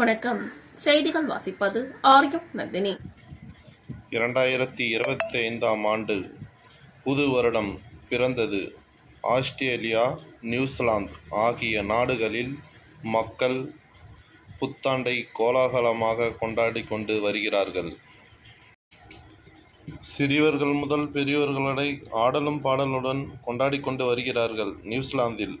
வணக்கம். செய்திகள் வாசிப்பது ஆரியம் நந்தினி. இரண்டாயிரத்தி இருபத்தி ஐந்தாம் ஆண்டு புது வருடம் பிறந்தது. ஆஸ்திரேலியா நியூசிலாந்து ஆகிய நாடுகளில் மக்கள் புத்தாண்டை கோலாகலமாக கொண்டாடி கொண்டு வருகிறார்கள். சிறியவர்கள் முதல் பெரியவர்களடை ஆடலும் பாடலுடன் கொண்டாடி கொண்டு வருகிறார்கள் நியூசிலாந்தில்.